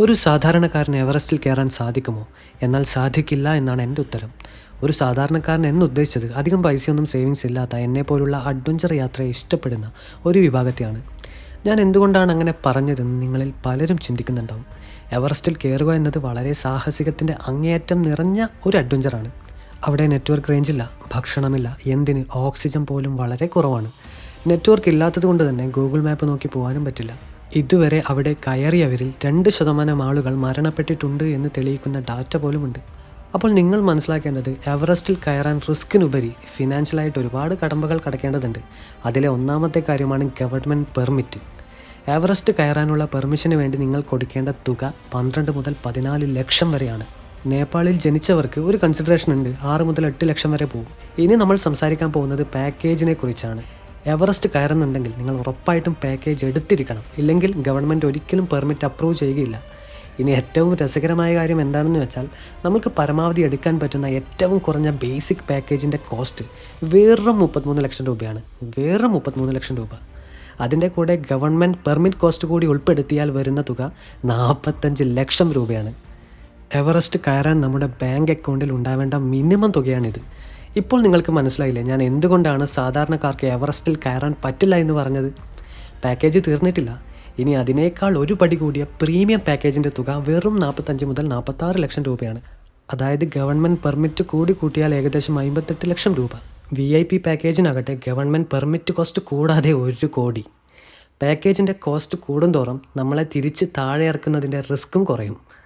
ഒരു സാധാരണക്കാരന് എവറസ്റ്റിൽ കയറാൻ സാധിക്കുമോ? എന്നാൽ സാധിക്കില്ല എന്നാണ് എന്റെ ഉത്തരം. ഒരു സാധാരണക്കാരൻ എന്നുദ്ദേശിച്ചത് അധികം പൈസയൊന്നും സേവിങ്സ് ഇല്ലാത്ത എന്നെ പോലുള്ള അഡ്വഞ്ചർ യാത്രയെ ഇഷ്ടപ്പെടുന്ന ഒരു വിഭാഗത്തെയാണ്. ഞാൻ എന്തുകൊണ്ടാണ് അങ്ങനെ പറഞ്ഞതെന്ന് നിങ്ങളിൽ പലരും ചിന്തിക്കുന്നുണ്ടാവും. എവറസ്റ്റിൽ കയറുക എന്നത് വളരെ സാഹസികത്തിന്റെ അങ്ങേയറ്റം നിറഞ്ഞ ഒരു അഡ്വഞ്ചറാണ്. അവിടെ നെറ്റ്വർക്ക് റേഞ്ചില്ല ഭക്ഷണമില്ല എന്തിന് ഓക്സിജൻ പോലും വളരെ കുറവാണ്. നെറ്റ്വർക്ക് ഇല്ലാത്തത് കൊണ്ട് തന്നെ ഗൂഗിൾ മാപ്പ് നോക്കി പോകാനും പറ്റില്ല. ഇതുവരെ അവിടെ കയറിയവരിൽ രണ്ട് ശതമാനം ആളുകൾ മരണപ്പെട്ടിട്ടുണ്ട് എന്ന് തെളിയിക്കുന്ന ഡാറ്റ പോലുമുണ്ട്. അപ്പോൾ നിങ്ങൾ മനസ്സിലാക്കേണ്ടത് എവറസ്റ്റിൽ കയറാൻ റിസ്കിനുപരി ഫിനാൻഷ്യലായിട്ട് ഒരുപാട് കടമ്പകൾ കടക്കേണ്ടതുണ്ട്. അതിലെ ഒന്നാമത്തെ കാര്യമാണ് ഗവൺമെന്റ് പെർമിറ്റ്. എവറസ്റ്റ് കയറാനുള്ള പെർമിഷന് വേണ്ടി നിങ്ങൾ കൊടുക്കേണ്ട തുക പന്ത്രണ്ട് മുതൽ പതിനാല് ലക്ഷം വരെയാണ്. നേപ്പാളിൽ ജനിച്ചവർക്ക് ഒരു കൺസിഡറേഷൻ ഉണ്ട് ആറ് മുതൽ എട്ട് ലക്ഷം വരെ പോകും. ഇനി നമ്മൾ സംസാരിക്കാൻ പോകുന്നത് പാക്കേജിനെ കുറിച്ചാണ്. എവറസ്റ്റ് കയറുന്നുണ്ടെങ്കിൽ നിങ്ങൾ ഉറപ്പായിട്ടും പാക്കേജ് എടുത്തിരിക്കണം. ഇല്ലെങ്കിൽ ഗവൺമെന്റ് ഒരിക്കലും പെർമിറ്റ് അപ്രൂവ് ചെയ്യുകയില്ല. ഇനി ഏറ്റവും രസകരമായ കാര്യം എന്താണെന്ന് വെച്ചാൽ നമുക്ക് പരമാവധി എടുക്കാൻ പറ്റുന്ന ഏറ്റവും കുറഞ്ഞ ബേസിക് പാക്കേജിന്റെ കോസ്റ്റ് വെറും മുപ്പത്തിമൂന്ന് ലക്ഷം രൂപയാണ്. വെറും മുപ്പത്തിമൂന്ന് ലക്ഷം രൂപ. അതിന്റെ കൂടെ ഗവൺമെന്റ് പെർമിറ്റ് കോസ്റ്റ് കൂടി ഉൾപ്പെടുത്തിയാൽ വരുന്ന തുക നാൽപ്പത്തഞ്ച് ലക്ഷം രൂപയാണ്. എവറസ്റ്റ് കയറാൻ നമ്മുടെ ബാങ്ക് അക്കൗണ്ടിൽ ഉണ്ടാവേണ്ട മിനിമം തുകയാണിത്. ഇപ്പോൾ നിങ്ങൾക്ക് മനസ്സിലായില്ലേ ഞാൻ എന്തുകൊണ്ടാണ് സാധാരണക്കാർക്ക് എവറസ്റ്റിൽ കയറാൻ പറ്റില്ല എന്ന് പറഞ്ഞത്? പാക്കേജ് തീർന്നിട്ടില്ല. ഇനി അതിനേക്കാൾ ഒരു പടി കൂടിയ പ്രീമിയം പാക്കേജിന്റെ തുക വെറും നാൽപ്പത്തഞ്ച് മുതൽ നാൽപ്പത്താറ് ലക്ഷം രൂപയാണ്. അതായത് ഗവൺമെന്റ് പെർമിറ്റ് കൂടി കൂട്ടിയാൽ ഏകദേശം അമ്പത്തെട്ട് ലക്ഷം രൂപ. വി ഐ പി പാക്കേജിനാകട്ടെ ഗവൺമെന്റ് പെർമിറ്റ് കോസ്റ്റ് കൂടാതെ ഒരു കോടി. പാക്കേജിന്റെ കോസ്റ്റ് കൂടുന്തോറും നമ്മളെ തിരിച്ച് താഴെ ഇറക്കുന്നതിന്റെ റിസ്ക്കും കുറയും.